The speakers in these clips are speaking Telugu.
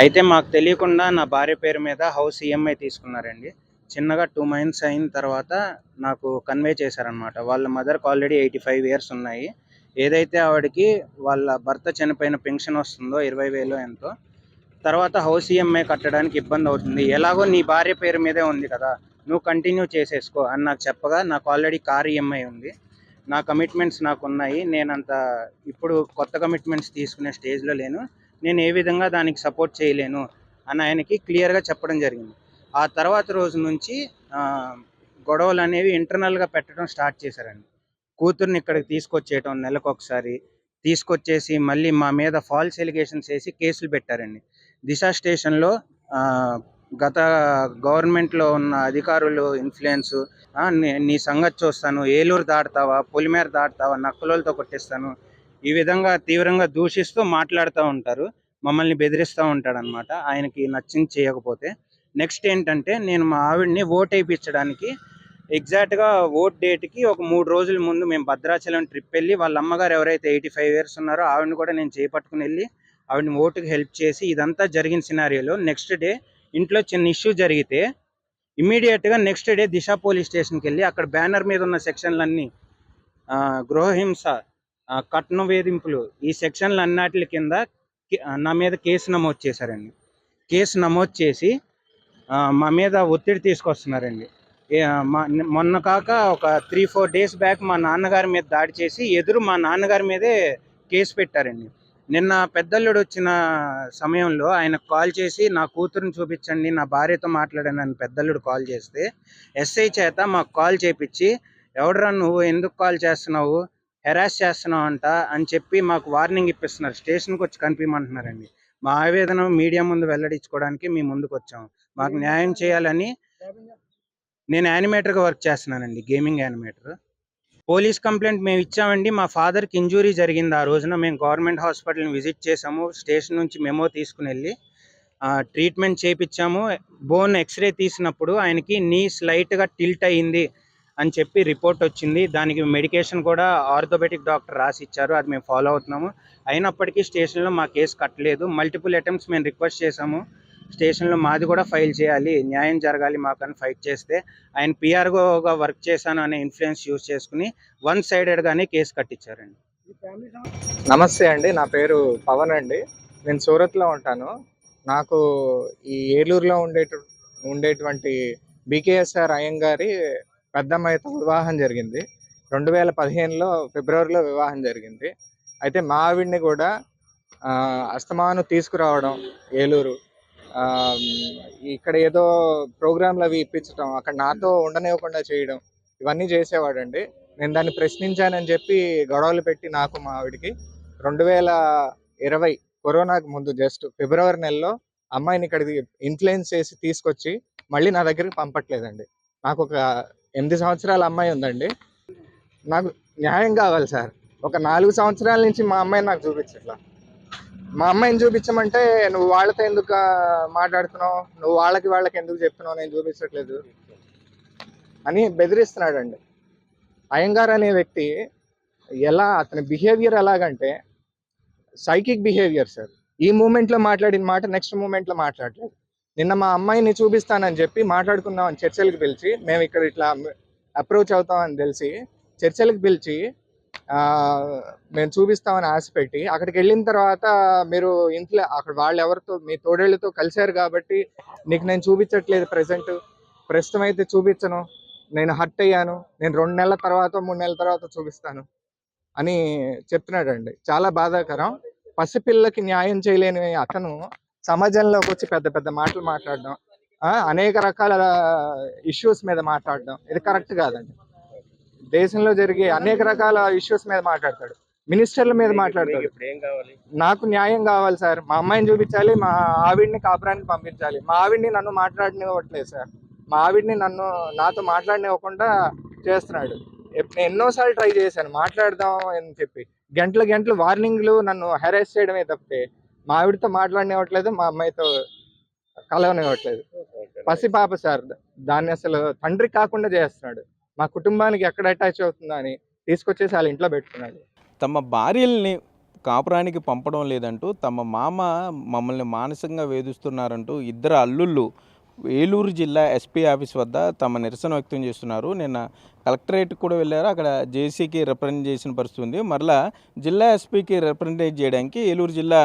అయితే మాకు తెలియకుండా నా భార్య పేరు మీద హౌస్ ఈఎంఐ తీసుకున్నారండి. చిన్నగా టూ మంత్స్ అయిన తర్వాత నాకు కన్వే చేశారనమాట వాళ్ళ మదర్కి ఆల్రెడీ ఎయిటీ ఫైవ్ ఇయర్స్ ఉన్నాయి. ఏదైతే ఆవిడకి వాళ్ళ భర్త చనిపోయిన పెన్షన్ వస్తుందో ఇరవై వేలు ఎంతో తర్వాత హౌస్ ఈఎంఐ కట్టడానికి ఇబ్బంది అవుతుంది. ఎలాగో నీ భార్య పేరు మీదే ఉంది కదా నువ్వు కంటిన్యూ చేసేసుకో అని నాకు చెప్పగా నాకు ఆల్రెడీ కార్ ఈఎంఐ ఉంది. నా కమిట్మెంట్స్ నాకు ఉన్నాయి. నేనంత ఇప్పుడు కొత్త కమిట్మెంట్స్ తీసుకునే స్టేజ్లో లేను. నేను ఏ విధంగా దానికి సపోర్ట్ చేయలేను అని ఆయనకి క్లియర్గా చెప్పడం జరిగింది. ఆ తర్వాత రోజు నుంచి గొడవలు అనేవి ఇంటర్నల్గా పెట్టడం స్టార్ట్ చేశారండి. కూతుర్ని ఇక్కడికి తీసుకొచ్చేయటం నెలకు ఒకసారి తీసుకొచ్చేసి మళ్ళీ మా మీద ఫాల్స్ ఎలిగేషన్స్ వేసి కేసులు పెట్టారండి. దిశ స్టేషన్లో గత గవర్నమెంట్లో ఉన్న అధికారులు ఇన్ఫ్లుయెన్స్ నీ సంగతి చూస్తాను ఏలూరు దాటుతావా పొలిమేర దాటుతావా నక్కలతో కొట్టిస్తాను ఈ విధంగా తీవ్రంగా దూషిస్తూ మాట్లాడుతూ ఉంటారు మమ్మల్ని బెదిరిస్తూ ఉంటాడు అనమాట ఆయనకి నచ్చింది చేయకపోతే. నెక్స్ట్ ఏంటంటే నేను మా ఆవిడ్ని ఓట్ వేయించడానికి ఎగ్జాక్ట్గా ఓట్ డేట్కి ఒక మూడు రోజుల ముందు మేము భద్రాచలం ట్రిప్ వెళ్ళి వాళ్ళ అమ్మగారు ఎవరైతే ఎయిటీ ఫైవ్ ఇయర్స్ ఉన్నారో ఆవిడని కూడా నేను చేపట్టుకుని వెళ్ళి ఆవిడని ఓటుకి హెల్ప్ చేసి ఇదంతా జరిగిన సినారియోలో నెక్స్ట్ డే ఇంట్లో చిన్న ఇష్యూ జరిగితే ఇమీడియట్గా నెక్స్ట్ డే దిశ పోలీస్ స్టేషన్కి వెళ్ళి అక్కడ బ్యానర్ మీద ఉన్న సెక్షన్లన్నీ గృహహింస కట్న వేధింపులు ఈ సెక్షన్లు అన్నిటి కింద నా మీద కేసు నమోదు చేశారండి. కేసు నమోదు చేసి మా మీద ఒత్తిడి తీసుకొస్తున్నారండి. మొన్న కాక ఒక త్రీ ఫోర్ డేస్ బ్యాక్ మా నాన్నగారి మీద దాడి చేసి ఎదురు మా నాన్నగారి మీదే కేసు పెట్టారండి. నిన్న పెద్దల్లుడు వచ్చిన సమయంలో ఆయన కాల్ చేసి నా కూతురుని చూపించండి నా భార్యతో మాట్లాడాను అని పెద్దల్లుడు కాల్ చేస్తే ఎస్ఐ చేత మాకు కాల్ చేపించి ఎవడరా నువ్వు? ఎందుకు కాల్ చేస్తున్నావు? హెరాస్ చేస్తున్నావు అంట అని చెప్పి మాకు వార్నింగ్ ఇప్పిస్తున్నారు. స్టేషన్కి వచ్చి కనిపించమంటున్నారండి. మా ఆవేదన మీడియా ముందు వెల్లడించుకోవడానికి మేము ముందుకు వచ్చాము. మాకు న్యాయం చేయాలని నేను యానిమేటర్గా వర్క్ చేస్తున్నానండి. Gaming animator. పోలీస్ కంప్లైంట్ మేము ఇచ్చామండి. మా ఫాదర్కి ఇంజురీ జరిగింది ఆ రోజున. మేము గవర్నమెంట్ హాస్పిటల్ని విజిట్ చేసాము స్టేషన్ నుంచి మెమో తీసుకుని వెళ్ళి ట్రీట్మెంట్ చేయించాము బోన్ ఎక్స్రే తీసినప్పుడు ఆయనకి నీ స్లైట్గా టిల్ట్ అయ్యింది అని చెప్పి రిపోర్ట్ వచ్చింది. దానికి మెడికేషన్ కూడా ఆర్థోపెటిక్ డాక్టర్ రాసి ఇచ్చారు అది మేము ఫాలో అవుతున్నాము. అయినప్పటికీ స్టేషన్లో మా కేసు కట్టలేదు. మల్టిపుల్ అటెంప్ట్స్ మేము రిక్వెస్ట్ చేసాము స్టేషన్లో మాది కూడా ఫైల్ చేయాలి. న్యాయం జరగాలి మాకని ఫైట్ చేస్తే. ఆయన పిఆర్ఓగా వర్క్ చేశాను అనే ఇన్ఫ్లుయెన్స్ యూజ్ చేసుకుని వన్ సైడెడ్గానే కేసు కట్టించారండి నమస్తే అండి. నా పేరు పవన్ అండి. నేను సూరత్లో ఉంటాను. నాకు ఈ ఏలూరులో ఉండే ఉండేటువంటి బీకేఎస్ఆర్ అయ్యంగారి పెద్దమ్మాయితో వివాహం జరిగింది. రెండు వేల పదిహేనులో ఫిబ్రవరిలో వివాహం జరిగింది. అయితే మా ఆవిడ్ని కూడా అస్తమాను తీసుకురావడం ఏలూరు. ఇక్కడ ఏదో ప్రోగ్రాంలు అవి ఇప్పించడం అక్కడ నాతో ఉండనివ్వకుండా చేయడం ఇవన్నీ చేసేవాడండి. నేను దాన్ని ప్రశ్నించానని చెప్పి గొడవలు పెట్టి నాకు మా ఆవిడకి రెండు వేల ఇరవై కరోనాకు ముందు జస్ట్ ఫిబ్రవరి నెలలో అమ్మాయిని ఇక్కడికి ఇన్ఫ్లుయెన్స్ చేసి తీసుకొచ్చి మళ్ళీ నా దగ్గరికి పంపట్లేదండి. నాకు ఒక ఎనిమిది సంవత్సరాల అమ్మాయి ఉందండి. నాకు న్యాయం కావాలి సార్. ఒక నాలుగు సంవత్సరాల నుంచి మా అమ్మాయిని నాకు చూపించట్లా. మా అమ్మాయిని చూపించమంటే నువ్వు వాళ్ళతో ఎందుకు మాట్లాడుతున్నావు? నువ్వు వాళ్ళకి వాళ్ళకి ఎందుకు చెప్తున్నావు? నేను చూపించట్లేదు. అని బెదిరిస్తున్నాడండి. అయ్యంగార్ అనే వ్యక్తి ఎలా అతని బిహేవియర్ ఎలాగంటే సైకిక్ బిహేవియర్ సార్. ఈ మూమెంట్లో మాట్లాడిన మాట నెక్స్ట్ మూమెంట్లో మాట్లాడలేదు. నిన్న మా అమ్మాయిని చూపిస్తానని చెప్పి మాట్లాడుకుందామని చర్చలకు పిలిచి మేము ఇక్కడ ఇట్లా అప్రోచ్ అవుతామని తెలిసి చర్చలకు పిలిచి మేము చూపిస్తామని ఆశ పెట్టి అక్కడికి వెళ్ళిన తర్వాత మీరు ఇంట్లో అక్కడ వాళ్ళు ఎవరితో మీ తోడేళ్ళతో కలిశారు కాబట్టి నీకు నేను చూపించట్లేదు ప్రజెంట్ ప్రస్తుతం అయితే చూపించను. నేను హర్ట్ అయ్యాను. నేను రెండు నెలల తర్వాత మూడు నెలల తర్వాత చూపిస్తాను అని చెప్తున్నాడండి. చాలా బాధాకరం. పసిపిల్లకి న్యాయం చేయలేని అతను సమాజంలోకి వచ్చి పెద్ద పెద్ద మాటలు మాట్లాడడం ఆ, అనేక రకాల ఇష్యూస్ మీద మాట్లాడడం. ఇది కరెక్ట్ కాదండి. దేశంలో జరిగే అనేక రకాల ఇష్యూస్ మీద మాట్లాడతాడు. మినిస్టర్ల మీద మాట్లాడతాడు. నాకు న్యాయం కావాలి సార్. మా అమ్మాయిని చూపించాలి మా ఆవిడ్ని కాపురానికి పంపించాలి. మా ఆవిడ్ని నన్ను మాట్లాడనివ్వట్లేదు సార్. మా ఆవిడ్ని నన్ను నాతో మాట్లాడనివ్వకుండా చేస్తున్నాడు. ఎన్నోసార్లు ట్రై చేశాను మాట్లాడదాం అని చెప్పి. గంటల గంటలు వార్నింగ్లు నన్ను హెరాస్ చేయడమే తప్పితే మా ఆవిడతో మాట్లాడనివ్వట్లేదు మా అమ్మాయితో కలవనివ్వట్లేదు. పసి పాప సార్ దాన్ని అసలు తండ్రి కాకుండా చేస్తున్నాడు. మా కుటుంబానికి ఎక్కడ అటాచ్ అవుతుందా అని తీసుకొచ్చేసి వాళ్ళ ఇంట్లో పెట్టుకున్నాడు. తమ భార్యల్ని కాపురానికి పంపడం లేదంటూ తమ మామ మమ్మల్ని మానసికంగా వేధిస్తున్నారంటూ ఇద్దరు అల్లుళ్ళు ఏలూరు జిల్లా ఎస్పీ ఆఫీస్ వద్ద తమ నిరసన వ్యక్తం చేస్తున్నారు. నిన్న కలెక్టరేట్కి కూడా వెళ్ళారు. అక్కడ జేసీకి రిప్రజెంట్ చేసిన పరిస్థితి ఉంది. మరలా జిల్లా ఎస్పీకి రిప్రజెంటేట్ చేయడానికి ఏలూరు జిల్లా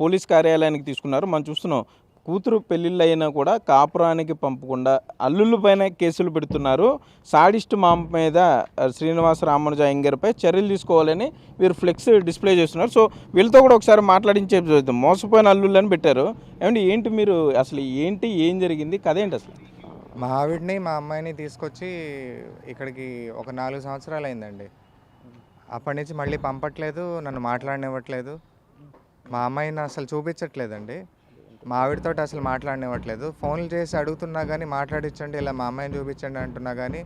పోలీస్ కార్యాలయానికి తీసుకున్నారు. మనం చూస్తున్నాం కూతురు పెళ్ళిళ్ళు అయినా కూడా కాపురానికి పంపకుండా అల్లుళ్ళ పైన కేసులు పెడుతున్నారు. సాడిస్ట్ మామ మీద శ్రీనివాస రామనుజ అయ్యంగారిపై చర్యలు తీసుకోవాలని వీరు ఫ్లెక్స్ డిస్ప్లే చేస్తున్నారు. సో వీళ్ళతో కూడా ఒకసారి మాట్లాడించే చూద్దాం. మోసపోయిన అల్లుళ్ళు అని పెట్టారు. ఏమంటే ఏంటి మీరు అసలు ఏంటి ఏం జరిగింది? కథ ఏంటి అసలు? మా ఆవిడని మా అమ్మాయిని తీసుకొచ్చి ఇక్కడికి ఒక నాలుగు సంవత్సరాలు అయిందండి. అప్పటి నుంచి మళ్ళీ పంపట్లేదు నన్ను మాట్లాడనివ్వట్లేదు. మా అమ్మాయిని అసలు చూపించట్లేదండి. మా ఆవిడతో అసలు మాట్లాడనివ్వట్లేదు. ఫోన్లు చేసి అడుగుతున్నా కానీ మాట్లాడించండి ఇలా మా అమ్మాయిని చూపించండి అంటున్నా కానీ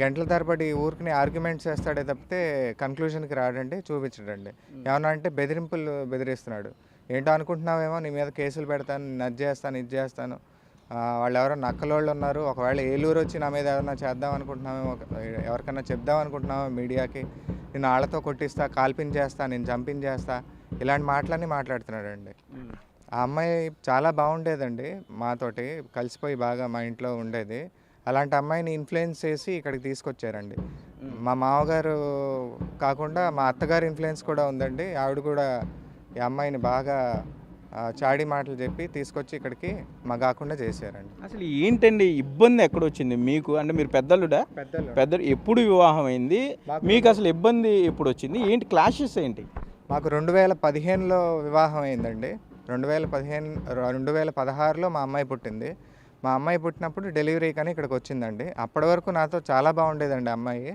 గంటల తరబడి ఊరికి ఆర్గ్యుమెంట్స్ చేస్తాడే తప్పితే కన్క్లూజన్కి రాడండి చూపించడండి. ఏమన్నా అంటే బెదిరింపులు బెదిరిస్తున్నాడు. ఏంటో అనుకుంటున్నావేమో నీ మీద కేసులు పెడతాను నేను అది చేస్తాను ఇది చేస్తాను. వాళ్ళు ఎవరో నక్కలోళ్ళు ఉన్నారు. ఒకవేళ ఏలూరు వచ్చి నా మీద ఎవరైనా చేద్దాం అనుకుంటున్నామేమో ఎవరికైనా చెప్దాం అనుకుంటున్నామో మీడియాకి నేను వాళ్ళతో కొట్టిస్తా కాల్పించేస్తా నేను చంపించేస్తా ఇలాంటి మాటలన్నీ మాట్లాడుతున్నాడండి. ఆ అమ్మాయి చాలా బాగుండేదండి మాతోటి కలిసిపోయి బాగా మా ఇంట్లో ఉండేది. అలాంటి అమ్మాయిని ఇన్ఫ్లుయెన్స్ చేసి ఇక్కడికి తీసుకొచ్చారండి. మా మామగారు కాకుండా మా అత్తగారి ఇన్ఫ్లుయెన్స్ కూడా ఉందండి. ఆవిడ కూడా ఈ అమ్మాయిని బాగా చాడీ మాటలు చెప్పి తీసుకొచ్చి ఇక్కడికి మా కాకుండా చేశారండి. అసలు ఏంటండి ఇబ్బంది ఎక్కడొచ్చింది మీకు? అంటే మీరు పెద్దలుడా పెద్దలు పెద్ద ఎప్పుడు వివాహం అయింది? మీకు అసలు ఇబ్బంది ఎప్పుడు వచ్చింది ఏంటి క్లాషెస్ ఏంటి? మాకు రెండు వేల పదిహేనులో వివాహం అయిందండి. రెండు వేల పదిహేను రెండు వేల పదహారులో మా అమ్మాయి పుట్టింది. మా అమ్మాయి పుట్టినప్పుడు డెలివరీ కానీ ఇక్కడికి వచ్చిందండి. అప్పటి వరకు నాతో చాలా బాగుండేదండి అమ్మాయి.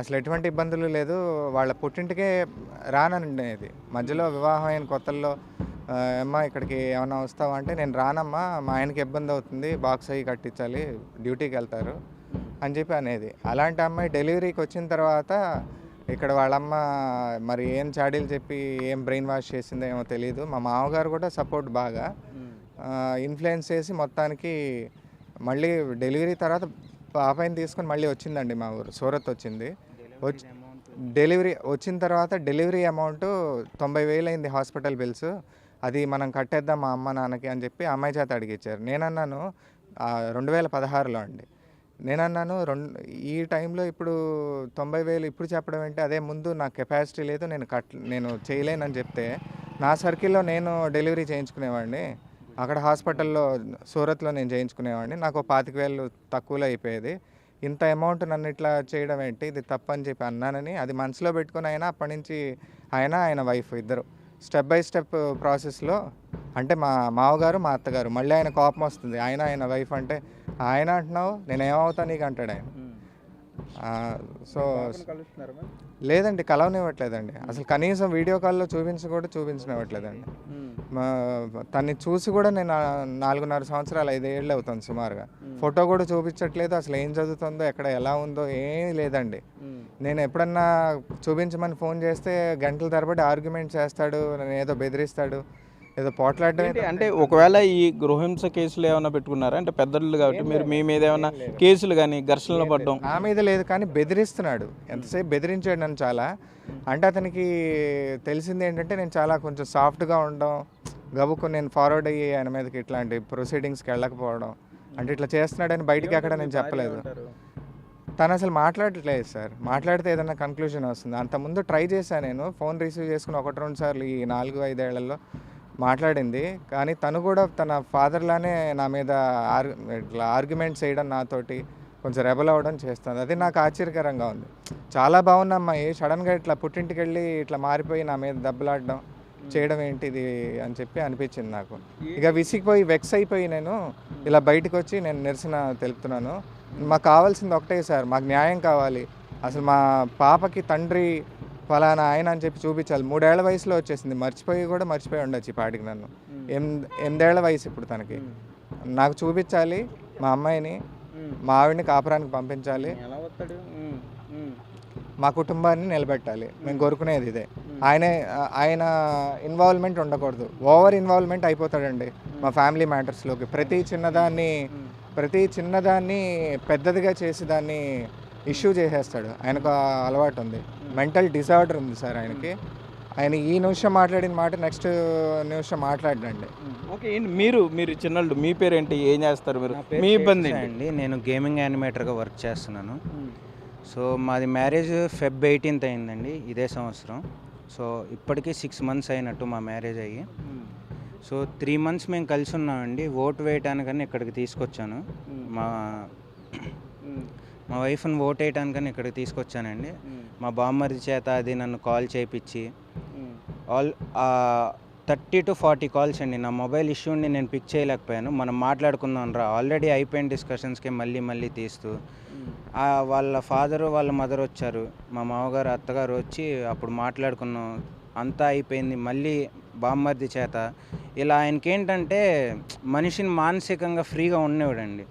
అసలు ఎటువంటి ఇబ్బందులు లేదు. వాళ్ళ పుట్టింటికే రాననేది మధ్యలో వివాహం అయిన కొత్తల్లో అమ్మా ఇక్కడికి ఏమైనా వస్తావా? అంటే నేను రానమ్మా మా ఆయనకి ఇబ్బంది అవుతుంది బాక్స్ అయ్యి కట్టించాలి డ్యూటీకి వెళ్తారు అని చెప్పి అనేది. అలాంటి అమ్మాయి డెలివరీకి వచ్చిన తర్వాత ఇక్కడ వాళ్ళమ్మ మరి ఏం చాడీలు చెప్పి ఏం బ్రెయిన్ వాష్ చేసిందో ఏమో తెలియదు మా మామగారు కూడా సపోర్ట్ బాగా. ఇన్ఫ్లుయెన్స్ చేసి మొత్తానికి మళ్ళీ డెలివరీ తర్వాత పాపని తీసుకొని మళ్ళీ వచ్చిందండి మా ఊరు. సూరత్ వచ్చింది. వచ్చి డెలివరీ వచ్చిన తర్వాత డెలివరీ అమౌంట్ తొంభై వేలు అయింది హాస్పిటల్ బిల్స్ అది మనం కట్టేద్దాం మా అమ్మ నాన్నకి అని చెప్పి అమ్మాయి చేత అడిగిచ్చారు. నేనన్నాను రెండు వేల పదహారులో అండి. నేను అన్నాను రెండు ఈ టైంలో ఇప్పుడు తొంభై వేలు ఇప్పుడు చెప్పడం ఏంటి? అదే ముందు నాకు కెపాసిటీ లేదు నేను కట్ నేను చేయలేనని చెప్తే నా సర్కిల్లో నేను డెలివరీ చేయించుకునేవాడిని. అక్కడ హాస్పిటల్లో సూరత్లో నేను చేయించుకునేవాడిని. నాకు పాతిక వేలు తక్కువలో అయిపోయేది. ఇంత అమౌంట్ నన్ను ఇట్లా చేయడం ఏంటి? ఇది తప్పని చెప్పి అన్నానని అది మనసులో పెట్టుకుని అయినా అప్పటి నుంచి ఆయన ఆయన వైఫ్ ఇద్దరు. స్టెప్ బై స్టెప్ ప్రాసెస్లో అంటే మా మావగారు మా అత్తగారు మళ్ళీ ఆయన కోపం వస్తుంది. ఆయన ఆయన వైఫ్ అంటే ఆయన అంటున్నావు నేను ఏమవుతా నీకు అంటాడు ఆయన సో లేదండి కలవనివ్వట్లేదండి. అసలు కనీసం వీడియో కాల్లో చూపించి కూడా చూపించనివ్వట్లేదండి. మా తన్ని చూసి కూడా నేను నాలుగున్నర సంవత్సరాలు ఐదేళ్ళు అవుతుంది సుమారుగా. ఫోటో కూడా చూపించట్లేదు అసలు ఏం చదువుతుందో ఎక్కడ ఎలా ఉందో ఏమీ లేదండి. నేను ఎప్పుడన్నా చూపించమని ఫోన్ చేస్తే గంటల తరబడి ఆర్గ్యుమెంట్ చేస్తాడు నన్ను ఏదో బెదిరిస్తాడు. ఏదో పోట్లాడడం ఏంటి అంటే ఒకవేళ ఈ గృహహింస కేసులు ఏమైనా పెట్టుకున్నారా? అంటే పెద్దలు కాబట్టి మీరు మీ మీద ఏమైనా కేసులు కానీ ఘర్షణలు పడడం? నా మీద లేదు కానీ బెదిరిస్తున్నాడు. ఎంతసేపు బెదిరించాడు నన్ను చాలా. అంటే అతనికి తెలిసింది ఏంటంటే నేను చాలా కొంచెం సాఫ్ట్గా ఉండడం గబుక్కు నేను ఫార్వర్డ్ అయ్యి ఆయన మీదకి ఇట్లాంటి ప్రొసీడింగ్స్కి వెళ్ళకపోవడం. అంటే ఇట్లా చేస్తున్నాడని బయటికి ఎక్కడ నేను చెప్పలేదు. తను అసలు మాట్లాడట్లేదు సార్. మాట్లాడితే ఏదైనా కన్క్లూజన్ వస్తుంది. అంతకుముందు ట్రై చేశాను నేను. ఫోన్ రిసీవ్ చేసుకుని ఒకటి రెండు సార్లు ఈ నాలుగు ఐదేళ్ళలో మాట్లాడింది. కానీ తను కూడా తన ఫాదర్లానే నా మీద ఆర్ ఇట్లా ఆర్గ్యుమెంట్స్ చేయడం నాతోటి కొంచెం రెబల్ అవ్వడం చేస్తుంది. అది నాకు ఆశ్చర్యకరంగా ఉంది. చాలా బాగున్న అమ్మాయి సడన్గా ఇట్లా పుట్టింటికి వెళ్ళి ఇట్లా మారిపోయి నా మీద దెబ్బలాడడం చేయడం ఏంటిది అని చెప్పి అనిపించింది నాకు. ఇక విసిగిపోయి వెక్స్ అయిపోయి నేను ఇలా బయటకు వచ్చి నేను నిరసన తెలుపుతున్నాను. మాకు కావాల్సింది ఒకటే సార్ మాకు న్యాయం కావాలి. అసలు మా పాపకి తండ్రి ఫలానా ఆయన అని చెప్పి చూపించాలి. మూడేళ్ళ వయసులో వచ్చేసింది. మర్చిపోయి కూడా మర్చిపోయి ఉండొచ్చు ఈ పాటికి నన్ను. ఎనిమిది ఎనిమిదేళ్ళ వయసు ఇప్పుడు తనకి. నాకు చూపించాలి మా అమ్మాయిని మా ఆవిడని కాపురానికి పంపించాలి. మా కుటుంబాన్ని నిలబెట్టాలి. మేము. కోరుకునేది ఇదే. ఆయనే ఆయన ఇన్వాల్వ్మెంట్ ఉండకూడదు. ఓవర్ ఇన్వాల్వ్మెంట్ అయిపోతాడండి మా ఫ్యామిలీ మ్యాటర్స్లోకి. ప్రతి చిన్నదాన్ని ప్రతి చిన్నదాన్ని పెద్దదిగా చేసి దాన్ని ఇష్యూ చేసేస్తాడు. ఆయనకు అలవాటు ఉంది. మెంటల్ డిసార్డర్ ఉంది సార్ ఆయనకి. ఆయన ఈ నిమిషం మాట్లాడిన మాట నెక్స్ట్ నిమిషం మాట్లాడండి. ఓకే ఏంటి మీరు మీరు చిన్నళ్ళు మీ పేరేంటి ఏం చేస్తారు మీరు? పేరు మీ ఇబ్బంది ఏంటి? అండి నేను గేమింగ్ యానిమేటర్గా వర్క్ చేస్తున్నాను. సో మాది మ్యారేజ్ ఫెబ్ ఎయిటీన్త్ అయిందండి ఇదే సంవత్సరం. సో ఇప్పటికీ సిక్స్ మంత్స్ అయినట్టు మా మ్యారేజ్ అయ్యి. సో త్రీ మంత్స్ మేము కలిసి ఉన్నామండి ఓటు వేయటానికని ఇక్కడికి తీసుకొచ్చాను. మా మా వైఫ్ని ఓట్ వేయటానికని ఇక్కడికి తీసుకొచ్చానండి. మా బామ్మర్ది చేత అది నన్ను కాల్ చేయించి all thirty to forty calls అండి. నా మొబైల్ ఇష్యూని నేను పిక్ చేయలేకపోయాను. మనం మాట్లాడుకుందాం రా. ఆల్రెడీ అయిపోయిన డిస్కషన్స్కి మళ్ళీ మళ్ళీ తీస్తూ. వాళ్ళ ఫాదరు వాళ్ళ మదర్ వచ్చారు. మా మామగారు అత్తగారు వచ్చి అప్పుడు మాట్లాడుకున్నాం. అంతా అయిపోయింది. మళ్ళీ బామ్మర్ది చేత. ఇలా ఆయనకి ఏంటంటే మనిషిని మానసికంగా ఫ్రీగా ఉండేవాడండి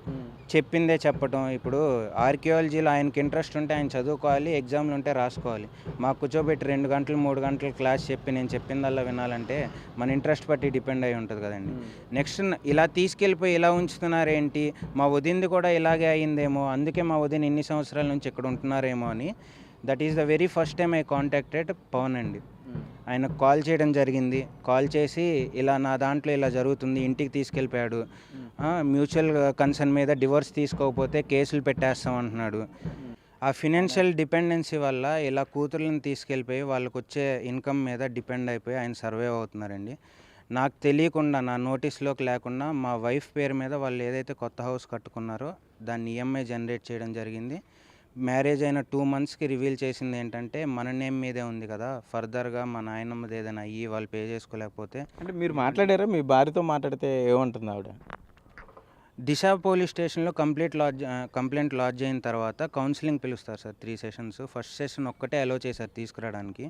చెప్పిందే చెప్పటం. ఇప్పుడు ఆర్కియాలజీలో ఆయనకి ఇంట్రెస్ట్ ఉంటే ఆయన చదువుకోవాలి ఎగ్జామ్లు ఉంటే రాసుకోవాలి. మాకు కూర్చోబెట్టి రెండు గంటలు మూడు గంటలు క్లాస్ చెప్పి నేను చెప్పిందల్లా వినాలంటే మన ఇంట్రెస్ట్ బట్టి డిపెండ్ అయి ఉంటుంది కదండి. నెక్స్ట్ ఇలా తీసుకెళ్ళిపోయి ఇలా ఉంచుతున్నారేంటి? మా వదింది కూడా ఇలాగే అయిందేమో అందుకే మా వదిన ఇన్ని సంవత్సరాల నుంచి ఇక్కడ ఉంటున్నారేమో అని. That is the very first time I contacted Pavan అండి. ఆయనకు కాల్ చేయడం జరిగింది. కాల్ చేసి ఇలా నా దాంట్లో ఇలా జరుగుతుంది ఇంటికి తీసుకెళ్ళిపోయాడు. మ్యూచువల్ కన్సర్న్ మీద డివోర్స్ తీసుకోకపోతే కేసులు పెట్టేస్తాం అంటున్నాడు. ఆ ఫినాన్షియల్ డిపెండెన్సీ వల్ల ఇలా కూతుర్లను తీసుకెళ్ళిపోయి వాళ్ళకు వచ్చే ఇన్కమ్ మీద డిపెండ్ అయిపోయి ఆయన సర్వే అవుతున్నారండి. నాకు తెలియకుండా నా నోటీస్లోకి లేకుండా మా వైఫ్ పేరు మీద వాళ్ళు ఏదైతే కొత్త హౌస్ కట్టుకున్నారో దాన్ని ఈఎంఐ జనరేట్ చేయడం జరిగింది. మ్యారేజ్ అయిన టూ మంత్స్కి రివీల్ చేసింది ఏంటంటే మన నేమ్ మీదే ఉంది కదా. ఫర్దర్గా మా నాయనమ్మది ఏదైనా అయ్యి వాళ్ళు పే చేసుకోలేకపోతే అంటే మీరు మాట్లాడారా? మీ భార్యతో మాట్లాడితే ఏమంటుంది ఆవిడ? దిశ పోలీస్ స్టేషన్లో కంప్లీట్ లాడ్జ్ కంప్లైంట్ లాడ్జ్ అయిన తర్వాత కౌన్సిలింగ్ పిలుస్తారు sir three sessions. First session ఒక్కటే అలో చేశారు తీసుకురావడానికి.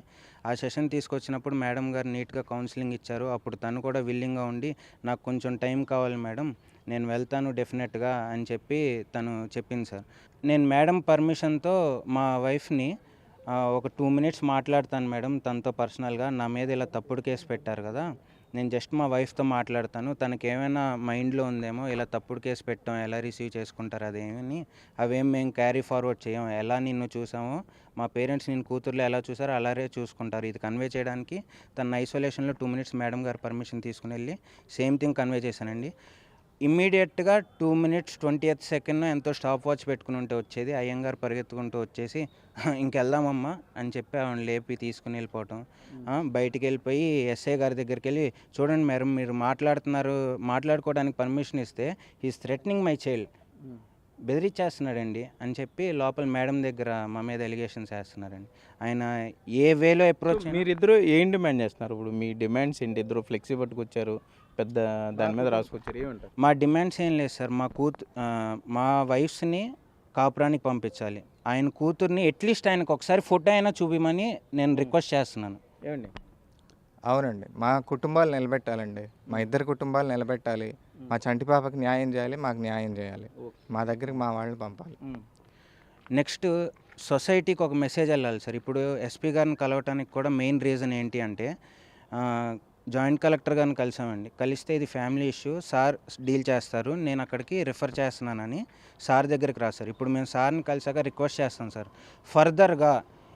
ఆ సెషన్ తీసుకొచ్చినప్పుడు మేడం గారు నీట్గా కౌన్సిలింగ్ ఇచ్చారు. అప్పుడు తను కూడా విల్లింగ్గా ఉండి నాకు కొంచెం టైం కావాలి మేడం నేను వెళ్తాను డెఫినెట్గా అని చెప్పి తను చెప్పింది సార్. నేను మేడం పర్మిషన్తో మా వైఫ్ని ఒక టూ మినిట్స్ మాట్లాడతాను మేడం తనతో పర్సనల్గా. నా మీద ఇలా తప్పుడు కేసు పెట్టారు కదా నేను జస్ట్ మా వైఫ్తో మాట్లాడతాను. తనకి ఏమైనా మైండ్లో ఉందేమో ఇలా తప్పుడు కేసు పెట్టాం ఎలా రిసీవ్ చేసుకుంటారు అదేమని అవేం మేము క్యారీ ఫార్వర్డ్ చేయం ఎలా నిన్ను చూసామో మా పేరెంట్స్ నేను కూతుర్లో ఎలా చూసారో అలాగే చూసుకుంటారు. ఇది కన్వే చేయడానికి తన ఐసోలేషన్లో టూ మినిట్స్ మేడం గారు పర్మిషన్ తీసుకుని వెళ్ళి సేమ్ థింగ్ కన్వే చేశానండి. ఇమ్మీడియట్గా two minutes twenty eighth second ఎంతో స్టాప్ వాచ్ పెట్టుకుని ఉంటే వచ్చేది. అయ్యంగారు పరిగెత్తుకుంటూ వచ్చేసి ఇంకెళ్దామమ్మా అని చెప్పి ఆవిడ లేపి తీసుకుని వెళ్ళిపోవటం. బయటికి వెళ్ళిపోయి ఎస్ఐ గారి దగ్గరికి వెళ్ళి చూడండి మేడం మీరు మాట్లాడుతున్నారు మాట్లాడుకోవడానికి పర్మిషన్ ఇస్తే ఈజ్ థ్రెటనింగ్ మై చైల్డ్. బెదిరించేస్తున్నాడండి అని చెప్పి లోపల మేడం దగ్గర మా మీద ఎలిగేషన్స్ వేస్తున్నారండి. ఆయన ఏ వేలో అప్రోచ్ మీరిద్దరు ఏం డిమాండ్ చేస్తున్నారు? ఇప్పుడు మీ డిమాండ్స్ ఏంటి? ఇద్దరు ఫ్లెక్సీ పట్టుకొచ్చారు. పెద్ద దాని మీద రాసుకొచ్చారు మా డిమాండ్స్ ఏం లేదు సార్. మా కూతు మా వైఫ్స్ని కాపురానికి పంపించాలి. ఆయన కూతుర్ని అట్లీస్ట్ ఆయనకు ఒకసారి ఫోటో అయినా చూపిమని నేను రిక్వెస్ట్ చేస్తున్నాను. ఏమండి? అవునండి. మా కుటుంబాలు నిలబెట్టాలండి. మా ఇద్దరు కుటుంబాలు నిలబెట్టాలి. మా చంటి పాపకి న్యాయం చేయాలి మాకు న్యాయం చేయాలి. మా దగ్గరికి మా వాళ్ళని పంపాలి. నెక్స్ట్ సొసైటీకి ఒక మెసేజ్ వెళ్ళాలి సార్. ఇప్పుడు ఎస్పీ గారిని కలవటానికి కూడా మెయిన్ రీజన్ ఏంటి అంటే ఆ, జాయింట్ కలెక్టర్ గారిని కలిసామండి. కలిస్తే ఇది ఫ్యామిలీ ఇష్యూ. సార్ డీల్ చేస్తారు. నేను అక్కడికి రిఫర్ చేస్తున్నానని సార్ దగ్గరికి రాశారు ఇప్పుడు మేము సార్ని కలిసాక రిక్వెస్ట్ చేస్తాం సార్. ఫర్దర్గా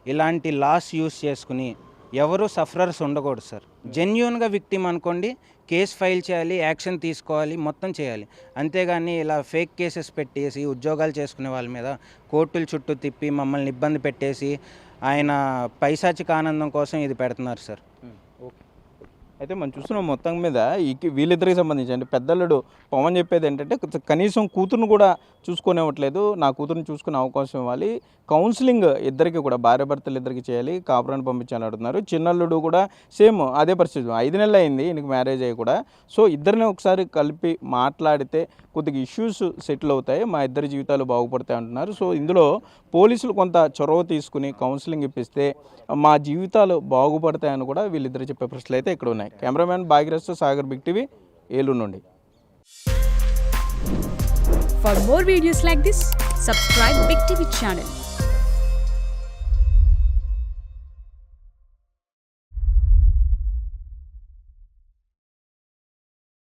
ఇలాంటి లాస్ యూస్ చేసుకుని ఎవరు సఫరర్స్ ఉండకూడదు సార్. జెన్యున్గా విక్టిమ్ అనుకోండి కేసు ఫైల్ చేయాలి యాక్షన్ తీసుకోవాలి మొత్తం చేయాలి. అంతేగాని ఇలా ఫేక్ కేసెస్ పెట్టేసి ఉద్యోగాలు చేసుకునే వాళ్ళ మీద కోర్టుల చుట్టూ తిప్పి మమ్మల్ని ఇబ్బంది పెట్టేసి ఆయన పైశాచిక ఆనందం కోసం ఇది పెడుతున్నారు సార్. అయితే మనం చూస్తున్నాం మొత్తం మీద ఈ వీళ్ళిద్దరికి సంబంధించి అంటే పెద్దలుడు పవన్ చెప్పేది ఏంటంటే కనీసం కూతురును కూడా చూసుకునేవ్వట్లేదు. నా కూతురుని చూసుకునే అవకాశం ఇవ్వాలి. కౌన్సిలింగ్ ఇద్దరికి కూడా భార్య భర్తలు ఇద్దరికి చేయాలి. కాపురాన్ని పంపించాలని అడుగుతున్నారు. చిన్నల్లుడు కూడా సేమ్ అదే పరిస్థితి. ఐదు నెలలు అయింది ఈయనకి మ్యారేజ్ అయ్యి కూడా. సో ఇద్దరిని ఒకసారి కలిపి మాట్లాడితే కొద్దిగా ఇష్యూస్ సెటిల్ అవుతాయి. మా ఇద్దరి జీవితాలు బాగుపడతాయి అంటున్నారు. సో ఇందులో పోలీసులు కొంత చొరవ తీసుకుని కౌన్సిలింగ్ ఇప్పిస్తే మా జీవితాలు బాగుపడతాయని కూడా వీళ్ళిద్దరు చెప్పే ప్రశ్నలు అయితే ఇక్కడ ఉన్నాయి కెమెరామెన్ భాగ్యరాజ్తో సాగర్ బిగ్ టీవీ ఏలూరు నుండి for more videos like this subscribe big TV channel